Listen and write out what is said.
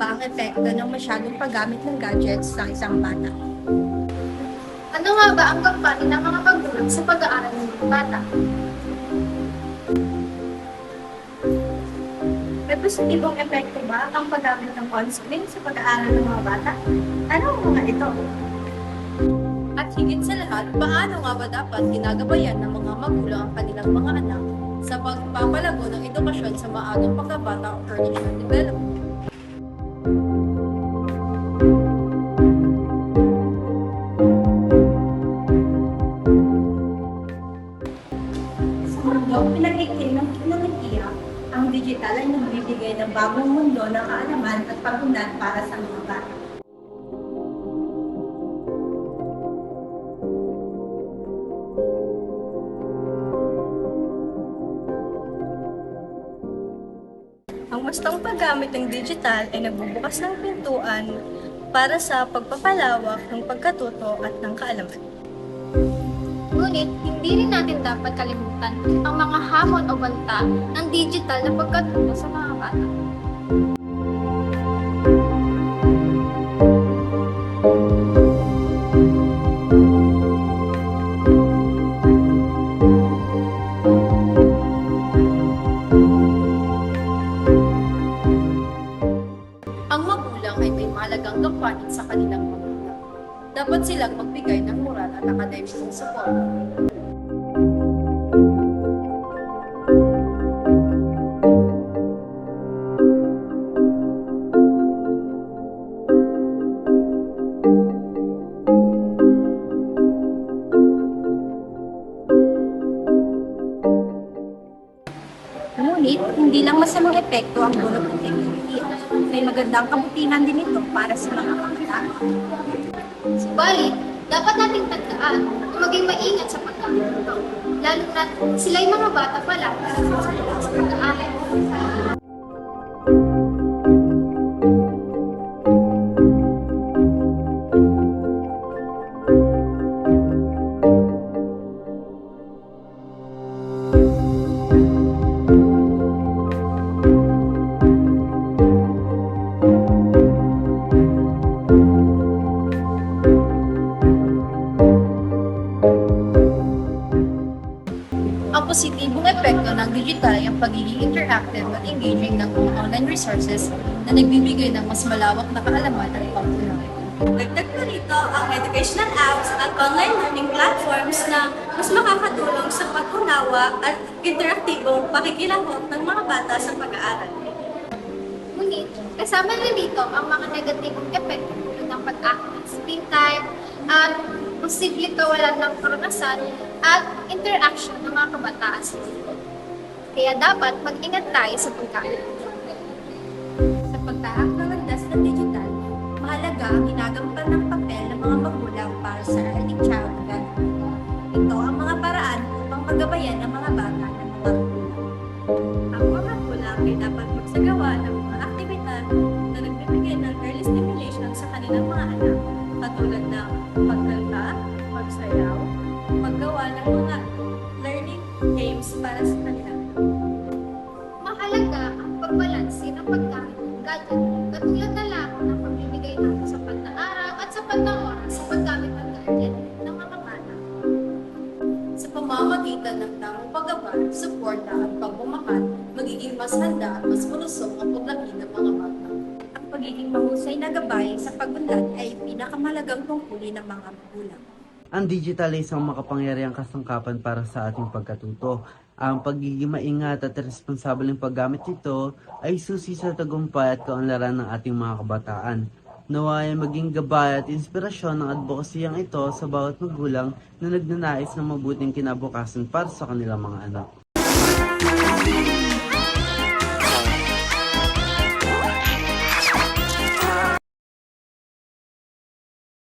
ba ang epekto ng masyadong paggamit ng gadgets sa isang bata? Ano nga ba ang gampanin ng mga magulang sa pag-aaral ng mga bata? May positibong epekto ba ang paggamit ng on-screen sa pag-aaral ng mga bata? Ano ang mga ito? At higit sa lahat, paano nga ba dapat ginagabayan ng mga magulang ang kanilang mga anak sa pagpapalago ng edukasyon sa maagang pagkabata o early child development? Mundo, pinag-ikin ng teknolohiya, ang digital ay nagbibigay ng bagong mundo ng kaalaman at pag-unlad para sa mga bata. Ang wastong paggamit ng digital ay nagbubukas ng pintuan para sa pagpapalawak ng pagkatuto at ng kaalaman. Hindi rin natin dapat kalimutan ang mga hamon o banta ng digital na pagkatuto sa mga bata. Ang magulang ay may malagang gampanin sa kanilang mga. Dapat silang magbigay ng moral at akademikong support. Hindi lang masamang epekto ang dulot ng teknolohiya. May magandang kabutihan din ito para sa mga kabataan. Subalit, dapat nating tandaan na maging maingat sa paggamit nito. Lalo na sila'y mga bata pa lang sa pag-aaral. Positibong epekto ng digital ay ang pagiging interactive at engaging ng mga online resources na nagbibigay ng mas malawak na kaalaman at pagtulong. Dagdag pa rito ang educational apps at online learning platforms na mas makakatulong sa pag-unawa at interaktibong pakikilahok ng mga bata sa pag-aaral. Ngunit, kasama na dito ang mga negatibong epekto ng time at posibleng kawalan ng karanasan at interaction ng mga kabataan sa. Kaya dapat mag-ingat tayo sa pagkain. Sa pagtahak ng landas ng digital, mahalaga ang ginagampan ng papel ng mga magulang para sa early child development. Ito ang mga paraan upang magabayan ang mga bata ng mga magulang. Ang mga magulang ay dapat magsagawa ng mga aktibidad na nagbibigay ng early stimulation sa kanilang mga anak, para sa kanila. Mahalaga ang pagbalanse ng paggamit ng gadget katulad na lang ng pagbibigay ng sapat na araw at sapat na oras sa paggamit ng gadget ng mga bata. Sa pamamagitan ng tamang paggawa, suporta at pagmamahal, magiging mas handa at mas malusog ang paglaki ng mga bata. Ang pagiging mahusay na gabay sa pagunlad ay pinakamalagang tungkulin ng mga magulang. Ang digital ay isang makapangyarihang kasangkapan para sa ating pagkatuto. Ang pagiging maingat at responsableng paggamit nito ay susi sa tagumpay at kaunlaran ng ating mga kabataan. Naway maging gabay at inspirasyon ng advokasiyang ito sa bawat magulang na nagnanais ng mabuting kinabukasan para sa kanilang mga anak.